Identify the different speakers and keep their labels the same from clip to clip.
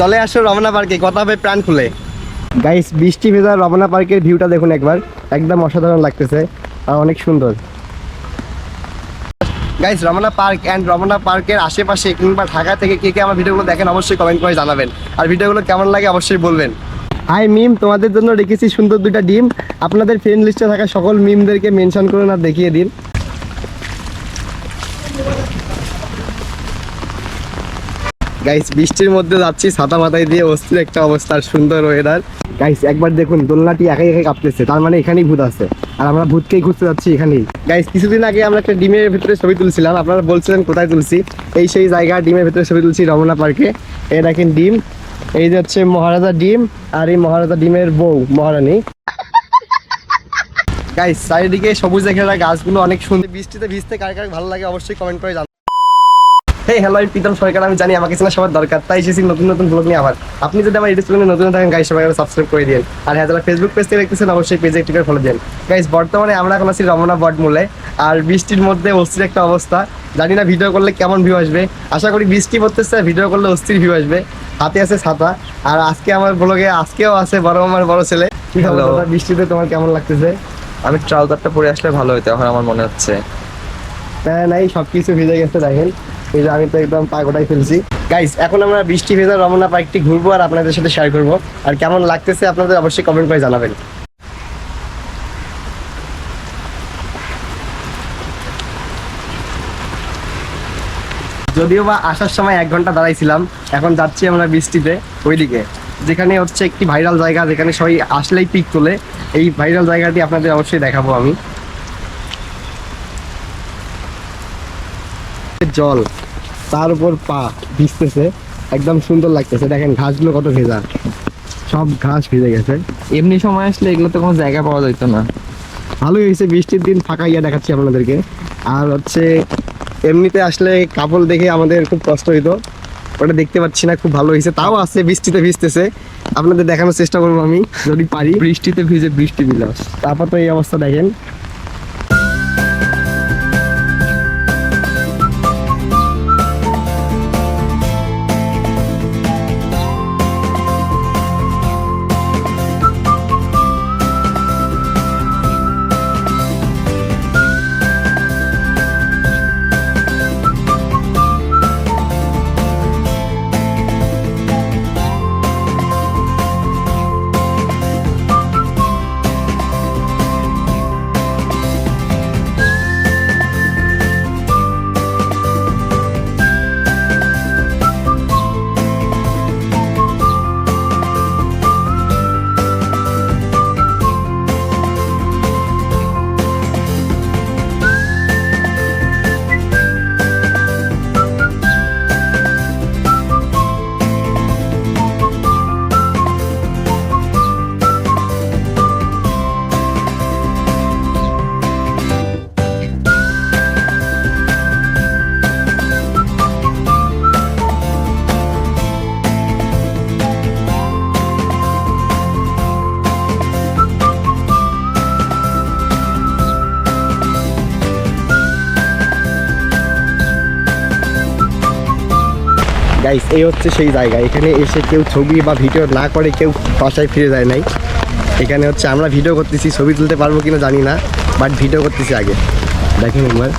Speaker 1: চলে আসো রমনা পার্কে, কথা হবে, প্রাণ খুলে। গাইস বৃষ্টি ভেজা রমনা পার্কের ভিউটা দেখুন একবার, একদম অসাধারণ লাগতেছে, আর অনেক সুন্দর। Guys Ramna park and Ramna পার্কের আশেপাশে কিংবা ঢাকা থেকে কে কে আমার ভিডিওগুলো দেখেন, অবশ্যই কমেন্ট করে জানাবেন। আর ভিডিওগুলো কেমন লাগে অবশ্যই বলবেন। হাই মিম তোমাদের জন্য রেখেছি সুন্দর দুইটা ডিম। আপনাদের ফ্রেন্ড লিস্টে থাকা সকল মিমদেরকে মেনশন করুন আর দেখিয়ে দিন। গাইস বৃষ্টির মধ্যে যাচ্ছি, ছাতা মাথায় দিয়ে অস্থির একটা অবস্থা সুন্দর ওয়েদার গাইস একবার দেখুন, দোলনাটি একাই একাই কাঁপতেছে, তার মানে এখানেই ভূত আছে। আর আমরা ভূতকেই ঘুরতে যাচ্ছি এখানেই। গাইস কিছুদিন আগে আমরা একটা ডিমের ভিতরে ছবি তুলছিলাম, আপনারা বলছিলেন কোথায় তুলছি? এই সেই জায়গা, ডিমের ভিতরে ছবি তুলছি, রমনা পার্কে। এই দেখেন ডিম, এই যে হচ্ছে মহারাজা ডিম, আর এই মহারাজা ডিমের বউ, মহারানী। গাইস চারিদিকে সবুজ ঘেরা গাছগুলো অনেক সুন্দর। বৃষ্টিতে ভিজতে কার কার ভালো লাগে অবশ্যই কমেন্ট করে হে হ্যালো আমি প্রীতম সরকার আমি জানি আমাকে চেনা সবার দরকার তাই এসেছি নতুন নতুন ব্লগ নিয়ে আবার। আপনি যদি আমার ইউটিউব চ্যানেলে নতুন থাকেন গাইস সবাই সাবস্ক্রাইব করে দিন আর হ্যাঁ যারা ফেসবুক পেজ থেকে দেখতেছেন অবশ্যই পেজে একটি করে ফলো দেন গাইস বর্তমানে আমরা এখন আছি রমনা বটমূলে আর বৃষ্টির মধ্যে অস্থির একটা অবস্থা। জানি না ভিডিও করলে কেমন ভিউ আসবে। আশা করি বৃষ্টি পড়তেছে ভিডিও করলে অস্থির ভিউ আসবে। হাতে আছে ছাতা। আর আজকে আমার ব্লগে আজকেও আছে বড় আমার বড় ছেলে। কি হলো বৃষ্টিতে তোমার কেমন লাগতেছে?
Speaker 2: আমি ট্রাউজারটা পরে আসলে ভালো হতো এখন আমার মনে হচ্ছে।
Speaker 1: হ্যাঁ নাই সবকিছু ভিজে গেছে দেখেন। এই যে আমি তো একদম পা গোটাই ফেলছি। গাইস এখন আমরা বৃষ্টি ভেজা রমনা পার্কটি ঘুরবো আর আপনাদের সাথে শেয়ার করব। আর কেমন লাগতেছে আপনাদের অবশ্যই কমেন্ট করে জানাবেন। যদিও বা আসার সময় এক ঘণ্টা দাঁড়াইছিলাম, এখন যাচ্ছি আমরা বৃষ্টিতে ওইদিকে। যেখানে হচ্ছে একটি ভাইরাল জায়গা, যেখানে সবাই আসলেই পিক তোলে। এই ভাইরাল জায়গাটি আপনাদের অবশ্যই দেখাবো আমি। জল তার উপর পা ভিজতেছে একদম সুন্দর লাগতেছে। দেখেন ঘাসগুলো কত ভেজা। সব ঘাস ভিজে গেছে।
Speaker 2: এমনি সময় আসলে এগুলোতে কোনো জায়গা পাওয়া যেত না।
Speaker 1: ভালোই হয়েছে বৃষ্টির দিন ফাঁকা ইয়া দেখাচ্ছি আপনাদেরকে। আর হচ্ছে এমনিতে আসলে কাপড় দেখে আমাদের খুব কষ্ট হইতো। ওটা দেখতে পাচ্ছি না খুব ভালো হয়েছে। তাও আছে বৃষ্টিতে ভিজতেছে। আপনাদের দেখানোর চেষ্টা করব আমি যদি পারি।
Speaker 2: বৃষ্টিতে ভিজে বৃষ্টি বিলাস।
Speaker 1: তারপর তো এই অবস্থা দেখেন। গাইস এই হচ্ছে সেই জায়গা। এখানে এসে কেউ ছবি বা ভিডিও না করে কেউ বাসায় ফিরে যায় নাই। এখানে হচ্ছে আমরা ভিডিও করতেছি, ছবি তুলতে পারব কিনা জানি না বাট ভিডিও করতেছি আগে। দেখেন একবার।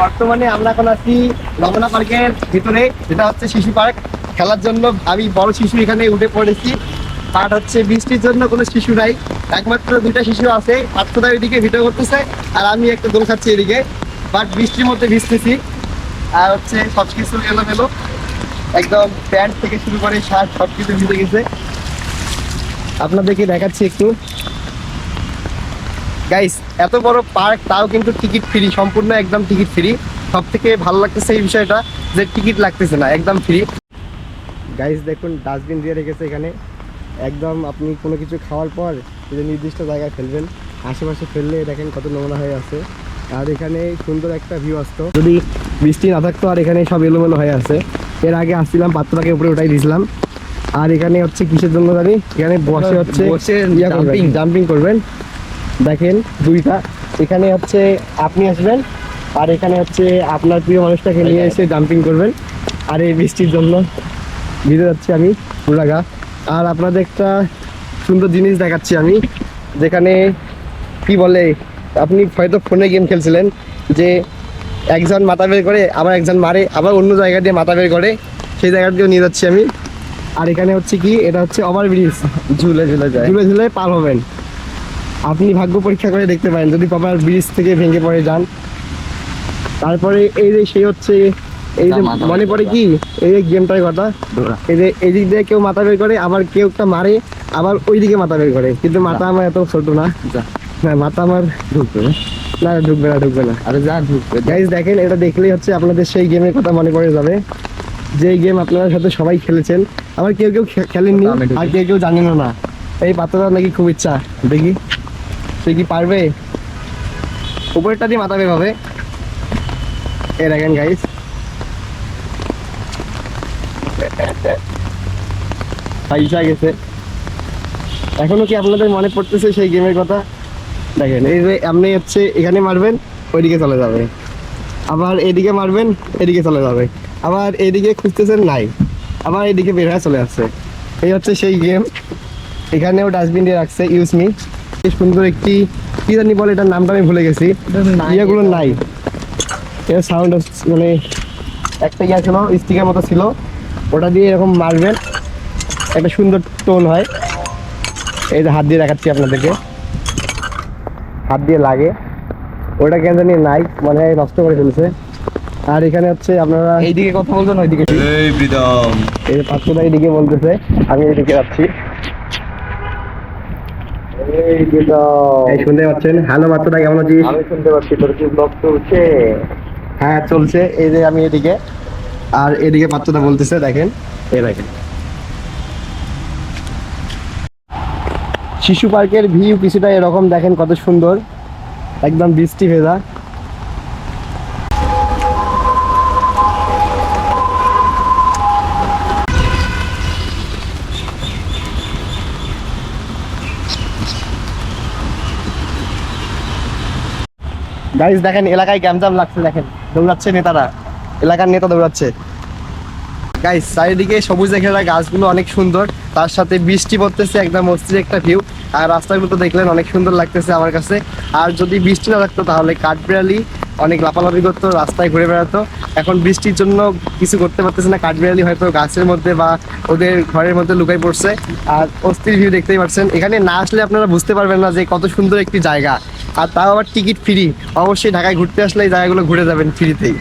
Speaker 1: বর্তমানে আমরা এখন আছি রমনা পার্কের ভিতরে, যেটা হচ্ছে শিশু পার্ক। খেলার জন্য আমি বড় শিশু এখানে উঠে পড়েছি। বাট হচ্ছে বৃষ্টির জন্য কোনো শিশু নাই। একমাত্র দুইটা শিশু আছে, পার্থদা ওইদিকে ভিডিও করতেছে, আর আমি একটা দোল খাচ্ছি এদিকে। বাট বৃষ্টির মধ্যে ভিজতেছি। আর হচ্ছে সব কিছু এলোমেলো। একদম প্যান্ট থেকে শুরু করে শার্ট সব কিছু ভিজে গেছে। আপনাদেরকে দেখাচ্ছি একটু। গাইস এত বড় পার্ক তাও কিন্তু টিকিট ফ্রি সম্পূর্ণ একদম টিকিট ফ্রি সব থেকে ভালো লাগতেছে এই বিষয়টা যে টিকিট লাগতেছে না একদম ফ্রি গাইস দেখুন ডাস্টবিন দিয়ে রেখেছে এখানে। একদম আপনি কোনো কিছু খাওয়ার পর যে নির্দিষ্ট জায়গায় ফেলবেন। আশেপাশে ফেললে দেখেন কত নোংরা হয়ে আছে। আর এখানে সুন্দর একটা ভিউ আসতো। যদি বৃষ্টি না থাকতো আর এখানে সব এলোমেলো হয়ে আছে। এর আগে আসছিলাম পাত্রটাকে উপরে উঠাই দিয়েছিলাম আর এখানে হচ্ছে কিসের জন্য জানি? এখানে বসে হচ্ছে। জাম্পিং করবেন। দেখেন দুইটা। এখানে হচ্ছে আপনি আসবেন আর এখানে হচ্ছে আপনার প্রিয় মানুষটাকে নিয়ে এসে জাম্পিং করবেন। আর এই বৃষ্টির জন্য ভিজে যাচ্ছি আমি পুরা গা। আর আপনাদের একটা সুন্দর জিনিস দেখাচ্ছি আমি যেখানে কি বলে আপনি হয়তো ফোনে গেম খেলছিলেন যে একজন মাথা বের করে আবার একজন মারে আবার অন্য জায়গা দিয়ে মাথা বের করে সেই জায়গা দিয়েও নিয়ে যাচ্ছি আমি। আর এখানে হচ্ছে কি এটা হচ্ছে ওভার ব্রিজ
Speaker 2: ঝুলে ঝুলে যায়।
Speaker 1: ঝুলে ঝুলে পার হবেন। আপনি ভাগ্য পরীক্ষা করে দেখতে পারেন। যদি পাপার ব্রিজ থেকে ভেঙে পড়ে যান। তারপরে এই যে সেই হচ্ছে এই যে মনে পড়ে কি? এই যে গেমটার কথা। এই যে এদিক দিয়ে কেউ মাথা বের করে আবার কেউ একটা মারে আবার ওইদিকে মাথা বের করে। কিন্তু মাথা আমার এত ছোট না। না মাথা আমার
Speaker 2: ঢুকবে
Speaker 1: না। ঢুকবে না ঢুকবে না।
Speaker 2: আরে যা ঢুকবে
Speaker 1: গাইজ দেখেন এটা দেখলেই হচ্ছে আপনাদের সেই গেমের কথা মনে পড়ে যাবে। যে গেম আপনারা সাথে সবাই খেলেছেন আবার কেউ কেউ খেলেননি আর কেউ কেউ জানেনও না। এই পাত্রটা নাকি খুব ইচ্ছা। দেখি। সে কি পারবে? উপরেরটা দিয়ে মাথা বের হবে এ দেখেন গাইজ পয়সা গেছে। এখনও কি আপনাদের মনে পড়তেছে সেই গেমের কথা? দেখেন, এই যে আপনি হচ্ছে এখানে মারবেন, ওইদিকে চলে যাবে। আবার এদিকে মারবেন, এদিকে চলে যাবে। আবার এদিকে খুঁজতেছেন, নাই। আবার এদিকে বের হয়ে চলে আসছে। এই হচ্ছে সেই গেম। এখানেও ডাস্টবিন দিয়ে রাখছে ইউজ মি সুন্দর একটি কি জানি বলে এটার নামটা আমি ভুলে গেছি। ইয়েগুলো নাই। এর সাউন্ড মানে একটা ইয়া ছিল স্টিকের মতো ছিল। ওটা দিয়ে এরকম মারবেন। একটা সুন্দর টোন হয়। এই যে হাত দিয়ে দেখাচ্ছি আপনাদেরকে। হাত দিয়ে লাগে। ওটা কেন জানি নাই মানে নষ্ট করে ফেলছে। আর এখানে হচ্ছে আপনারা
Speaker 2: এইদিকে কথা বলছেন ওইদিকে।
Speaker 3: এই প্রীতম
Speaker 1: এই যে পাত্রটা এইদিকে বলতেছে। আমি এইদিকে যাচ্ছি। এই শুনতে পাচ্ছেন। হ্যালো বাচ্চাটা কেমন আছিস?
Speaker 2: আমি শুনতে পাচ্ছি তোর কি ব্লগ চলছে?
Speaker 1: হ্যাঁ চলছে। এই যে আমি এদিকে। আর এদিকে পাত্রটা বলতেছে দেখেন। এ দেখেন। শিশু পার্কের ভিউ কিছুটা এরকম দেখেন কত সুন্দর। একদম বৃষ্টি ভেজা। গাইজ দেখেন এলাকায় গ্যামজাম লাগছে দেখেন। দৌড়াচ্ছে নেতারা। এলাকার নেতা দৌড়াচ্ছে। গাইজ চারিদিকে সবুজ দেখে গাছগুলো অনেক সুন্দর। তার সাথে বৃষ্টি পড়তেছে, একদম অস্থির একটা ভিউ আর রাস্তাগুলো তো দেখলেন অনেক সুন্দর লাগতেছে আমার কাছে। আর যদি বৃষ্টি না থাকতো, তাহলে কাঠবিড়ালি অনেক লাফালাফি করতো, রাস্তায় ঘুরে বেড়াতো। এখন বৃষ্টির জন্য কিছু করতে পারতেছে না। কাঠবিড়ালি হয়তো গাছের মধ্যে বা ওদের ঘরের মধ্যে লুকাই পড়ছে। আর অস্থির ভিউ দেখতেই পাচ্ছেন। এখানে না আসলে আপনারা বুঝতে পারবেন না যে কত সুন্দর একটি জায়গা। আর তাও আবার টিকিট ফ্রি অবশ্যই ঢাকায় ঘুরতে আসলে এই জায়গাগুলো ঘুরে যাবেন ফ্রিতেই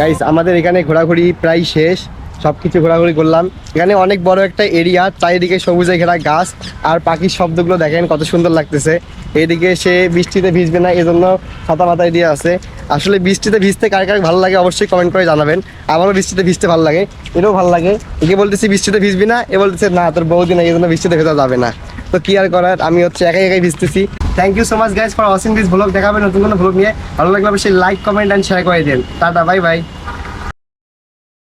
Speaker 1: গাইস আমাদের এখানে ঘোরাঘুরি প্রায় শেষ। সব কিছু ঘোরাঘুরি করলাম। এখানে অনেক বড় একটা এরিয়া চারিদিকে সবুজে ঘেরা গাছ আর পাখির শব্দগুলো দেখেন কত সুন্দর লাগতেছে। এদিকে সে বৃষ্টিতে ভিজবে না, এজন্য ছাতা মাথায় দিয়ে আছে। আসলে বৃষ্টিতে ভিজতে কার কার ভালো লাগে অবশ্যই কমেন্ট করে জানাবেন। আমারও বৃষ্টিতে ভিজতে ভালো লাগে এটাও ভালো লাগে। একে বলতেছি বৃষ্টিতে ভিজবি না, এ বলতেছে, না, তোর বহুদিন এই জন্য বৃষ্টিতে ভেজা যাবে না। তো কি আর করার? আমি হচ্ছে একাই একাই ভিজতেছি। Thank you so much guys for watching this blog দেখাবেন নতুন কোনো ব্লগ নিয়ে। ভালো লাগলে অবশ্যই লাইক কমেন্ট অ্যান্ড শেয়ার করে দিন। Tata bye bye